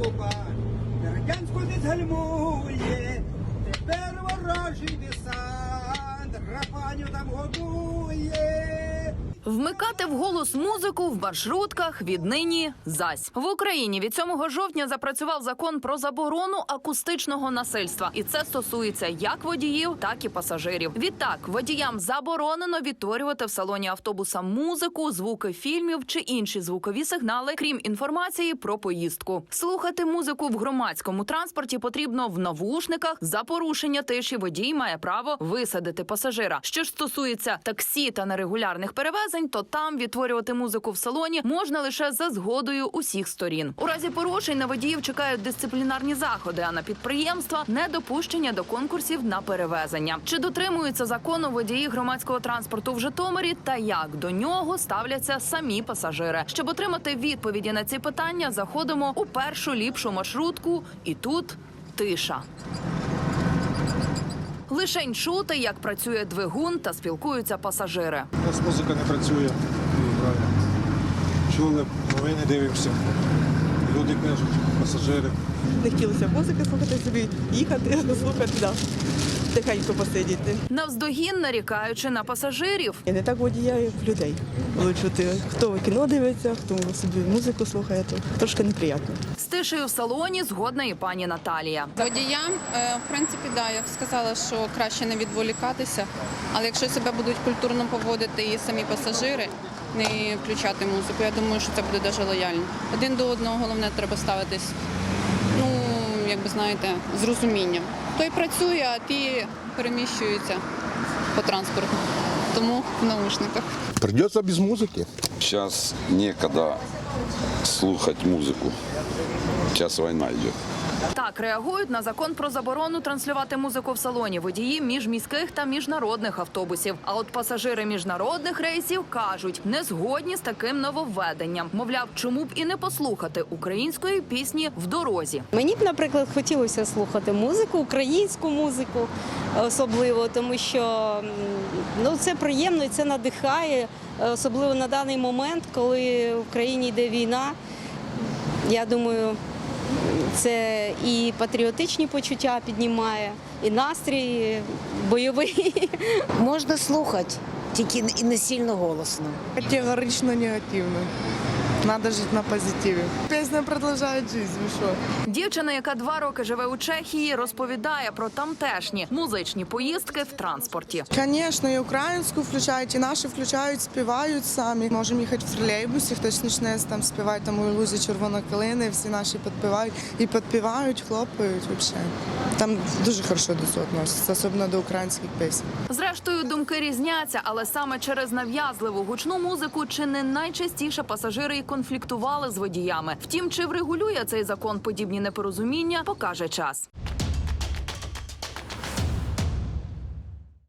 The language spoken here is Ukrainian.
окупант, радянську відгальмує, тепер ворожий десант, Рафаню там годує. Вмикати вголос музику в маршрутках віднині зась в Україні від 7 жовтня запрацював закон про заборону акустичного насильства, і це стосується як водіїв, так і пасажирів. Відтак водіям заборонено відтворювати в салоні автобуса музику, звуки фільмів чи інші звукові сигнали, крім інформації про поїздку. Слухати музику в громадському транспорті потрібно в навушниках. За порушення тиші водій має право висадити пасажира. Що ж стосується таксі та нерегулярних перевезень, то там відтворювати музику в салоні можна лише за згодою усіх сторін. У разі порушень на водіїв чекають дисциплінарні заходи, а на підприємства недопущення до конкурсів на перевезення. Чи дотримуються закону водії громадського транспорту в Житомирі та як до нього ставляться самі пасажири? Щоб отримати відповіді на ці питання, заходимо у першу ліпшу маршрутку, і тут тиша. Лишень чути, як працює двигун та спілкуються пасажири. У нас музика не працює. і грає. Чули, новини дивимося. Люди кажуть, пасажири. Не хотілося музики слухати собі, їхати, слухати, да. Тихенько посидіти. Навздогін нарікаючи на пасажирів. І не так водія, як людей. Було чути, хто кіно дивиться, хто собі музику слухає, то трошки неприємно. З тишею в салоні згодна і пані Наталія. Водіям, е, в принципі, да, я б сказала, що краще не відволікатися. Але якщо себе будуть культурно поводити і самі пасажири, не включати музику, я думаю, що це буде дуже лояльно. Один до одного головне треба ставитись, ну, як би знаєте, з розумінням. Той працює, а ті переміщуються по транспорту. Тому в наушниках. Придется без музыки. Сейчас некогда слухать музыку. Сейчас война идет. Так реагують на закон про заборону транслювати музику в салоні водії міжміських та міжнародних автобусів. А от пасажири міжнародних рейсів кажуть, не згодні з таким нововведенням. Мовляв, чому б і не послухати української пісні в дорозі. Мені б, наприклад, хотілося слухати музику, українську музику особливо, тому що ну, це приємно і це надихає, особливо на даний момент, коли в країні йде війна. Я думаю, це і патріотичні почуття піднімає, і настрій бойовий. Можна слухати, тільки не сильно голосно. Категорично негативно. Надо жити на позитиві. Пісня продовжує життя, що? Дівчина, яка два роки живе у Чехії, розповідає про тамтешні музичні поїздки в транспорті. Звісно, і українську включають, і наші включають, співають самі. Можемо їхати в тролейбусі, хтось почне там співати там у лузі червона калина, і всі наші підпівають. І підпівають, хлопають взагалі. Там дуже хорошо до цього відносяться, особливо до українських пісень. Зрештою, думки різняться, але саме через нав'язливу гучну музику чи не найчастіше пасажири і конфліктували з водіями. Втім, чи врегулює цей закон подібні непорозуміння, покаже час.